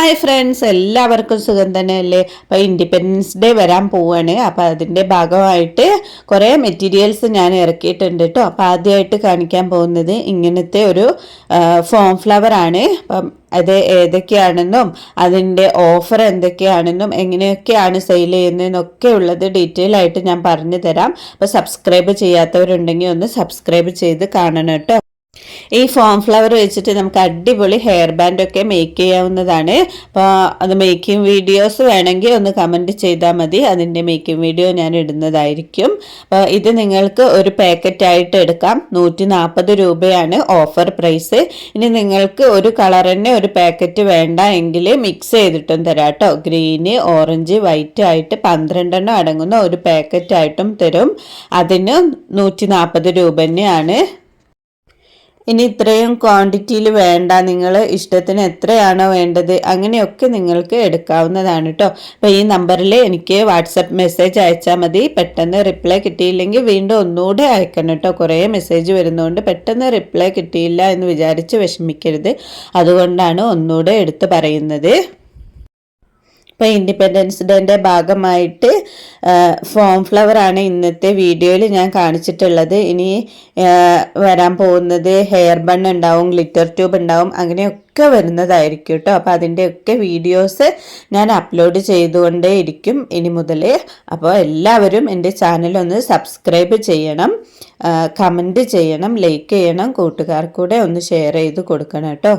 Hi friends എല്ലാവർക്കും സുഖം തന്നെയല്ലേ? അപ്പോൾ ഇൻഡിപെൻഡൻസ് ഡേ വരാൻ പോവുകയാണ് അപ്പോൾ അതിന്റെ ഭാഗമായിട്ട് കുറേ മെറ്റീരിയൽസ് ഞാൻ ഇറക്കിയിട്ടുണ്ട് കേട്ടോ അപ്പോൾ ആദ്യമായിട്ട് കാണിക്കാൻ പോകുന്നത് ഇങ്ങനത്തെ ഒരു ഫോം ഫ്ലവർ ആണ്. അപ്പം അത് ഏതൊക്കെയാണെന്നും അതിന്റെ ഓഫർ എന്തൊക്കെയാണെന്നും എങ്ങനെയൊക്കെയാണ് സെയിൽ ചെയ്യുന്നതെന്നൊക്കെ ഉള്ളത് ഡീറ്റെയിൽ ആയിട്ട് ഞാൻ പറഞ്ഞു തരാം. അപ്പോൾ സബ്സ്ക്രൈബ് ചെയ്യാത്തവരുണ്ടെങ്കിൽ ഒന്ന് സബ്സ്ക്രൈബ് ചെയ്ത് കാണണം കേട്ടോ ഈ ഫോം ഫ്ലവർ വെച്ചിട്ട് നമുക്ക് അടിപൊളി ഹെയർ ബാൻഡ് ഒക്കെ മേക്ക് ചെയ്യാവുന്നതാണ്. അപ്പോൾ അത് മേക്കിംഗ് വീഡിയോസ് വേണമെങ്കിൽ ഒന്ന് കമന്റ് ചെയ്താൽ മതി. അതിന്റെ മേക്കിംഗ് വീഡിയോ ഞാൻ ഇടുന്നതായിരിക്കും. അപ്പോൾ ഇത് നിങ്ങൾക്ക് ഒരു പാക്കറ്റായിട്ട് എടുക്കാം. നൂറ്റി നാൽപ്പത് രൂപയാണ് ഓഫർ പ്രൈസ് ഇനി നിങ്ങൾക്ക് ഒരു കളർ തന്നെ ഒരു പാക്കറ്റ് വേണ്ട എങ്കിൽ മിക്സ് ചെയ്തിട്ടും തരാം കേട്ടോ. ഗ്രീന് ഓറഞ്ച് വൈറ്റ് ആയിട്ട് പന്ത്രണ്ടെണ്ണം അടങ്ങുന്ന ഒരു പാക്കറ്റായിട്ടും തരും. അതിന് നൂറ്റി നാൽപ്പത് രൂപ തന്നെയാണ് ഇനി ഇത്രയും ക്വാണ്ടിറ്റിയിൽ വേണ്ട. നിങ്ങൾ ഇഷ്ടത്തിന് എത്രയാണോ വേണ്ടത് അങ്ങനെയൊക്കെ നിങ്ങൾക്ക് എടുക്കാവുന്നതാണ് കേട്ടോ അപ്പോൾ ഈ നമ്പറിൽ എനിക്ക് വാട്സപ്പ് മെസ്സേജ് അയച്ചാൽ മതി. പെട്ടെന്ന് റിപ്ലൈ കിട്ടിയില്ലെങ്കിൽ വീണ്ടും ഒന്നുകൂടെ അയക്കണം കേട്ടോ കുറേ മെസ്സേജ് വരുന്നതുകൊണ്ട് പെട്ടെന്ന് റിപ്ലൈ കിട്ടിയില്ല എന്ന് വിചാരിച്ച് വിഷമിക്കരുത്. അതുകൊണ്ടാണ് ഒന്നുകൂടെ എടുത്ത് പറയുന്നത്. ഇപ്പോൾ ഇൻഡിപെൻഡൻസ് ഡേന്റെ ഭാഗമായിട്ട് ഫോം ഫ്ലവറാണ് ഇന്നത്തെ വീഡിയോയിൽ ഞാൻ കാണിച്ചിട്ടുള്ളത്. ഇനി വരാൻ പോകുന്നത് ഹെയർ ബൺ ഉണ്ടാവും ഗ്ലിറ്റർ ട്യൂബ് ഉണ്ടാവും അങ്ങനെയൊക്കെ വരുന്നതായിരിക്കും കേട്ടോ. അപ്പോൾ അതിന്റെയൊക്കെ വീഡിയോസ് ഞാൻ അപ്ലോഡ് ചെയ്തുകൊണ്ടേ ഇരിക്കും ഇനി മുതൽ അപ്പോൾ എല്ലാവരും എന്റെ ചാനലൊന്ന് സബ്സ്ക്രൈബ് ചെയ്യണം കമന്റ് ചെയ്യണം ലൈക്ക് ചെയ്യണം കൂട്ടുകാർക്കൂടെ ഒന്ന് ഷെയർ ചെയ്ത് കൊടുക്കണം കേട്ടോ.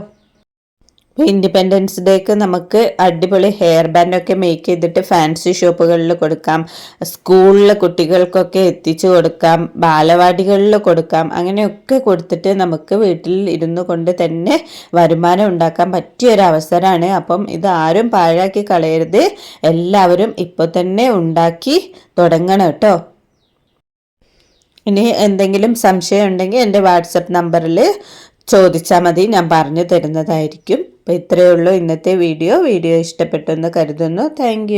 ഇൻഡിപെൻഡൻസ് ഡേക്ക് നമുക്ക് അടിപൊളി ഹെയർ ബാൻഡ് ഒക്കെ മേക്ക് ചെയ്തിട്ട് ഫാൻസി ഷോപ്പുകളിൽ കൊടുക്കാം. സ്കൂളിലെ കുട്ടികൾക്കൊക്കെ എത്തിച്ചു കൊടുക്കാം. ബാലവാടികളിൽ കൊടുക്കാം. അങ്ങനെയൊക്കെ കൊടുത്തിട്ട് നമുക്ക് വീട്ടിൽ ഇരുന്നു കൊണ്ട് തന്നെ വരുമാനം ഉണ്ടാക്കാൻ പറ്റിയ ഒരു അവസരമാണ്. അപ്പം ഇത് ആരും പാഴാക്കി കളയരുത്. എല്ലാവരും ഇപ്പോൾ തന്നെ ഉണ്ടാക്കി തുടങ്ങണം കേട്ടോ. ഇനി എന്തെങ്കിലും സംശയം ഉണ്ടെങ്കിൽ എന്റെ വാട്സപ്പ് നമ്പറിൽ ചോദിച്ചാൽ മതി. ഞാൻ പറഞ്ഞു തരുന്നതായിരിക്കും. അപ്പോൾ ഇത്രയേ ഉള്ളൂ ഇന്നത്തെ വീഡിയോ. വീഡിയോ ഇഷ്ടപ്പെട്ടെന്ന് കരുതുന്നു. താങ്ക്